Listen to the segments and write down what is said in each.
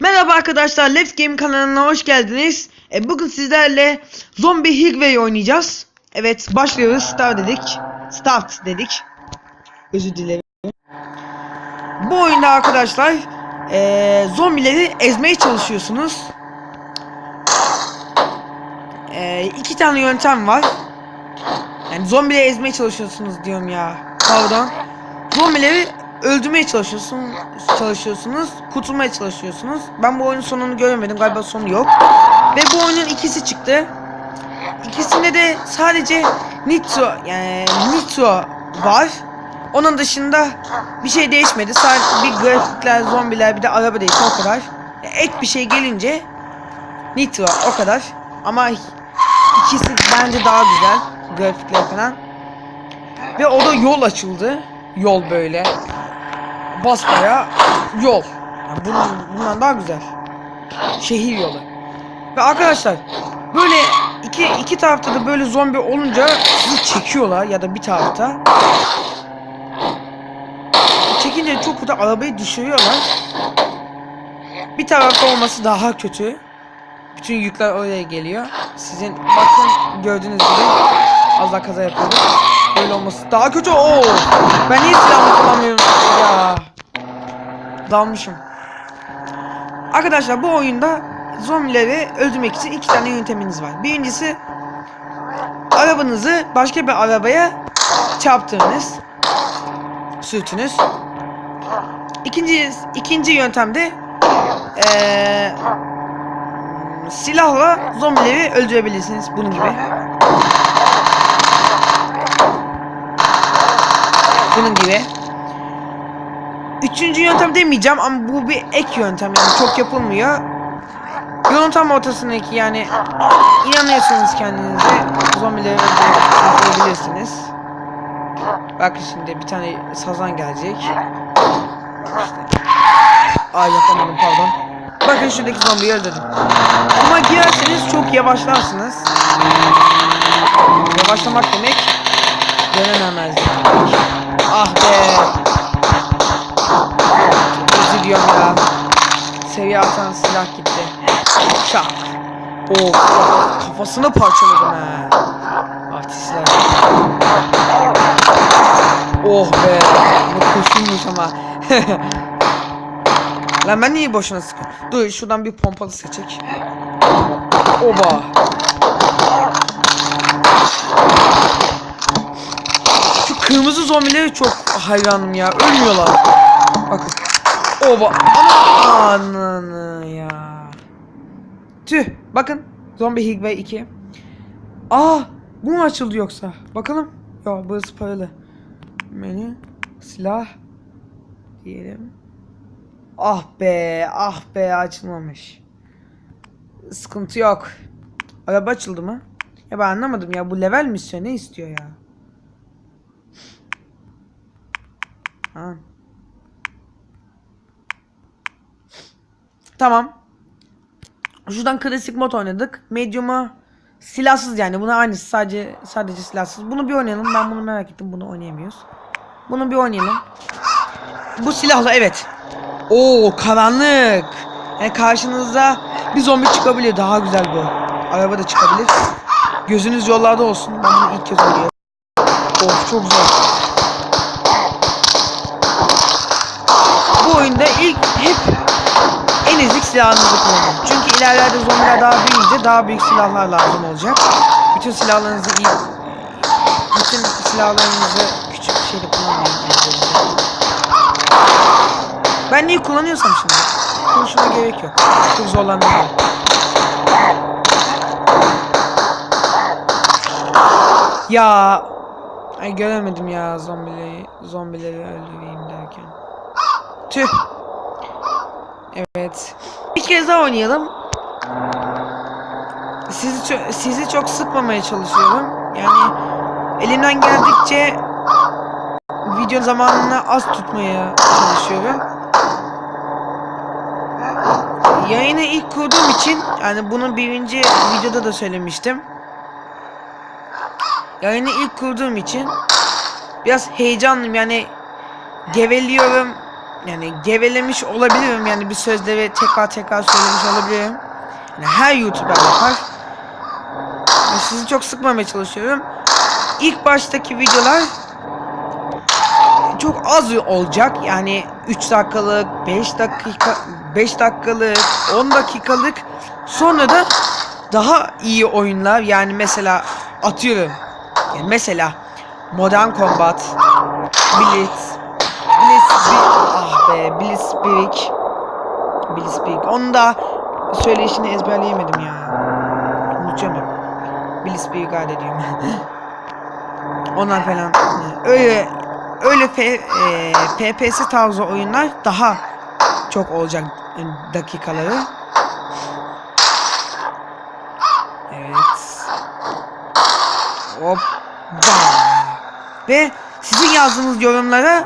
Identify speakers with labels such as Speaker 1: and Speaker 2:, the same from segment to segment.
Speaker 1: Merhaba arkadaşlar, Let's Game kanalına hoş geldiniz. E, bugün sizlerle Zombie Higway oynayacağız. Evet, başlıyoruz. Start dedik. Start dedik. Özür dilerim. Bu oyunda arkadaşlar e, zombileri ezmeye çalışıyorsunuz. E, iki tane yöntem var. Yani zombileri ezmeye çalışıyorsunuz diyorum ya. Pardon. Zombileri öldürmeye çalışıyorsun, çalışıyorsunuz, kurtulmaya çalışıyorsunuz. Ben bu oyunun sonunu göremedim. Galiba sonu yok. Ve bu oyunun ikisi çıktı. İkisinde de sadece Nitro yani Nitro var. Onun dışında bir şey değişmedi. Sadece bir grafikler, zombiler, bir de araba değişti o kadar. Ek bir şey gelince Nitro o kadar. Ama ikisi bence daha güzel grafikler falan. Ve o yol açıldı. Yol böyle. Basbaya yol. Yani bunun, bundan daha güzel. Şehir yolu. Ve arkadaşlar böyle iki, iki tarafta da böyle zombi olunca sizi çekiyorlar ya da bir tarafta. Çekince çok kötü arabayı düşürüyorlar. Bir tarafta olması daha kötü. Bütün yükler oraya geliyor. Sizin bakın gördüğünüz gibi az daha kaza yapıyorduk. Böyle olması daha kötü. Oo! Ben niye silahımı kullanmıyorum ya? Dalmışım. Arkadaşlar bu oyunda zombileri öldürmek için iki tane yönteminiz var. Birincisi arabanızı başka bir arabaya çarptığınız sürtünüz. İkinci ikinci yöntemde eee silahla zombileri öldürebilirsiniz bunun gibi. Bunun gibi. Üçüncü yöntem demeyeceğim ama bu bir ek yöntem yani çok yapılmıyor. Yolun tam ortasındaki yani inanıyorsunuz kendinize zombileri öldürebilirsiniz. Bakın şimdi bir tane sazan gelecek. İşte. Ay yapamadım pardon. Bakın şuradaki zombiyi öldürdüm. Ama girerseniz çok yavaşlarsınız. Yavaşlamak demek dönememezlik. Ah be. Seviye atan silah gitti. Çak. Oh kafasını parçaladım ha. Artistler. Oh be. Bu koşuymuş ama. Lan ben niye boşuna sıkıyorum? Dur şuradan bir pompalı seçecek. Oba. Şu kırmızı zombileri çok hayranım ya. Ölmüyorlar. Bakın. Oba. Ana. Ananı ya. Tüh. Bakın. Zombie Higway 2. Aa. Bu mu açıldı yoksa? Bakalım. Ya burası paralı. Menü. Silah. Diyelim. Ah be, ah be açılmamış. Sıkıntı yok. Araba açıldı mı? Ya ben anlamadım ya bu level mi istiyor ne istiyor ya? Ha. Tamam. Şuradan klasik mod oynadık. Medium'u silahsız yani buna aynısı sadece sadece silahsız. Bunu bir oynayalım. Ben bunu merak ettim. Bunu oynayamıyoruz. Bunu bir oynayalım. Bu silahla evet. Oo karanlık. Yani karşınızda bir zombi çıkabilir. Daha güzel bu. Araba da çıkabilir. Gözünüz yollarda olsun. Ben bunu ilk kez oynuyorum. Of çok zor. Bu oyunda ilk hep en ezik silahınızı kullanın. Çünkü ilerlerde zombiler daha büyüyünce daha büyük silahlar lazım olacak. Bütün silahlarınızı iyi bütün silahlarınızı küçük bir şeyle kullanmayın. Ben neyi kullanıyorsam şimdi. Konuşmaya gerek yok. Çok zorlandım. Ya Ay göremedim ya zombileri zombileri öldüreyim derken. Tüh. Evet. Bir kez daha oynayalım. Sizi çok, sizi çok sıkmamaya çalışıyorum. Yani elimden geldikçe video zamanını az tutmaya çalışıyorum. Yayını ilk kurduğum için yani bunu birinci videoda da söylemiştim. Yayını ilk kurduğum için biraz heyecanlıyım yani geveliyorum yani gevelemiş olabilirim yani bir sözleri tekrar tekrar söylemiş olabilirim. Yani her YouTuber yapar. Yani sizi çok sıkmamaya çalışıyorum. İlk baştaki videolar çok az olacak. Yani 3 dakikalık, 5 dakika 5 dakikalık, 10 dakikalık sonra da daha iyi oyunlar yani mesela atıyorum. Yani mesela Modern Combat, Blitz, Blitz, ah be, Blitzkrieg, Blitzkrieg. Onu da söyleyişini ezberleyemedim ya. Unutuyorum hep. Blitzkrieg diyorum. Onlar falan öyle öyle F, e, FPS tarzı oyunlar daha çok olacak dakikaları. Evet. Hop. Ve sizin yazdığınız yorumlara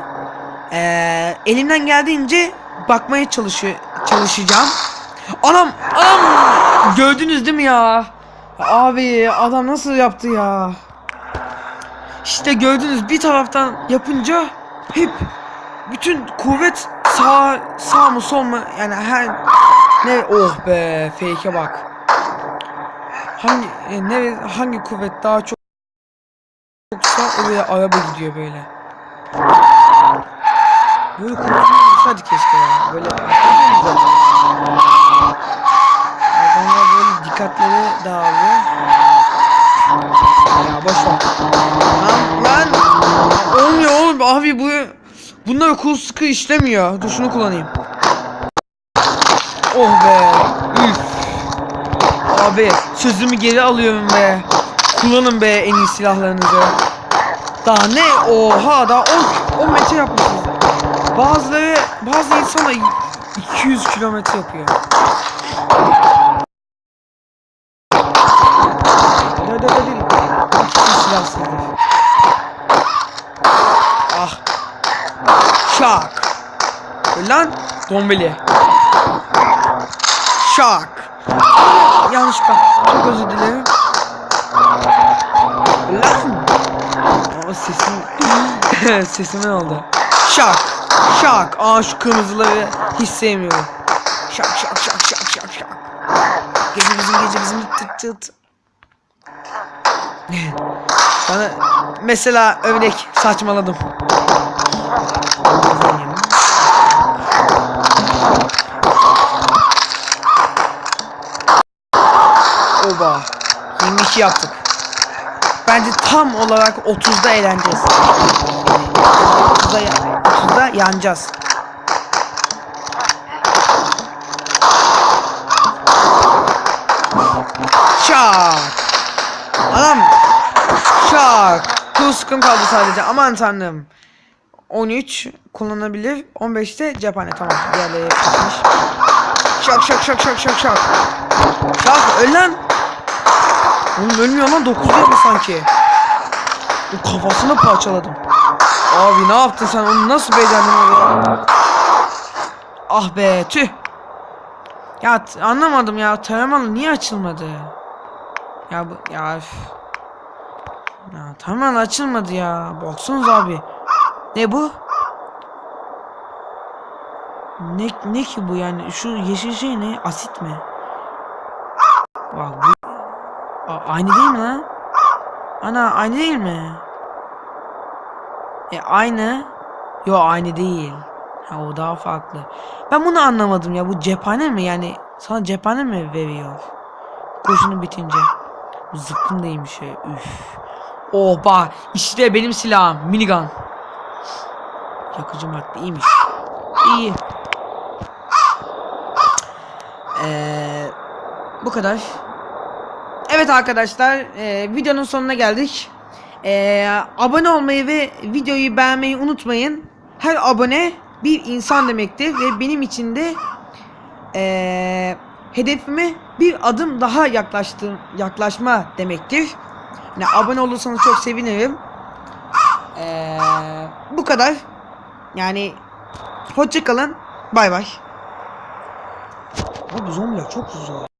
Speaker 1: e, elimden geldiğince bakmaya çalışıyor çalışacağım. Anam anam gördünüz değil mi ya? Abi adam nasıl yaptı ya? İşte gördünüz bir taraftan yapınca hep bütün kuvvet sağ sağ mı sol mu yani her ne oh be fake'e bak. Hangi e, ne hangi kuvvet daha çok yoksa oraya araba gidiyor böyle. Böyle kurtulsaydı keşke ya. Böyle Adamlar böyle dikkatleri dağılıyor. Ya boş ver. Lan lan. Olmuyor oğlum abi bu bunlar kul sıkı işlemiyor. Dur şunu kullanayım. Oh be. Üf. Abi sözümü geri alıyorum be. Kullanın be en iyi silahlarınızı. Daha ne? Oha daha 10 10 metre yapmışsınız. Bazıları bazı insana 200 kilometre yapıyor. Hadi hadi. Hiçbir silahsızdır. Ah. Şak. Lan dombeli. Şak. Yanlış bak. Çok özür dilerim. Lan. Aa sesim sesimin oldu. Şak. Şak. Aa şu kırmızıları hiç. Şak şak şak şak şak şak. Gece bizim gece bizim tıt tıt. Bana mesela örnek saçmaladım. Oba. 22 yaptık. Bence tam olarak 30'da eğleneceğiz. 30'da, ya- 30'da yanacağız. Şak. Anam. Şak. Kul sıkım kaldı sadece. Aman tanrım. 13 kullanabilir. 15'te cephane. Tamam. Diğerleri yapmış. Şak şak şak şak şak şak. Şak öl lan. Oğlum ölmüyor lan 9 yapmış sanki. O kafasını parçaladım. Abi ne yaptın sen onu nasıl becerdin oraya? Ah be tüh. Ya anlamadım ya taramalı niye açılmadı? Ya bu ya üf. Ya tamamen açılmadı ya. Baksanız abi. Ne bu? Ne ne ki bu yani? Şu yeşil şey ne? Asit mi? Bak bu aynı değil mi lan? Ana aynı değil mi? E aynı. Yo aynı değil. Ha o daha farklı. Ben bunu anlamadım ya. Bu cephane mi yani? Sana cephane mi veriyor? Kurşunu bitince. Bu zıkkın değilmiş ya. Üf. Oh bak işte benim silahım. Minigun. Yakıcı madde iyiymiş. İyi. Ee, bu kadar. Evet arkadaşlar e, videonun sonuna geldik. E, abone olmayı ve videoyu beğenmeyi unutmayın. Her abone bir insan demektir ve benim için de e, hedefime bir adım daha yaklaştım yaklaşma demektir. Yani abone olursanız çok sevinirim. E, bu kadar. Yani hoşçakalın. Bay bay. Abi zombiler çok zor.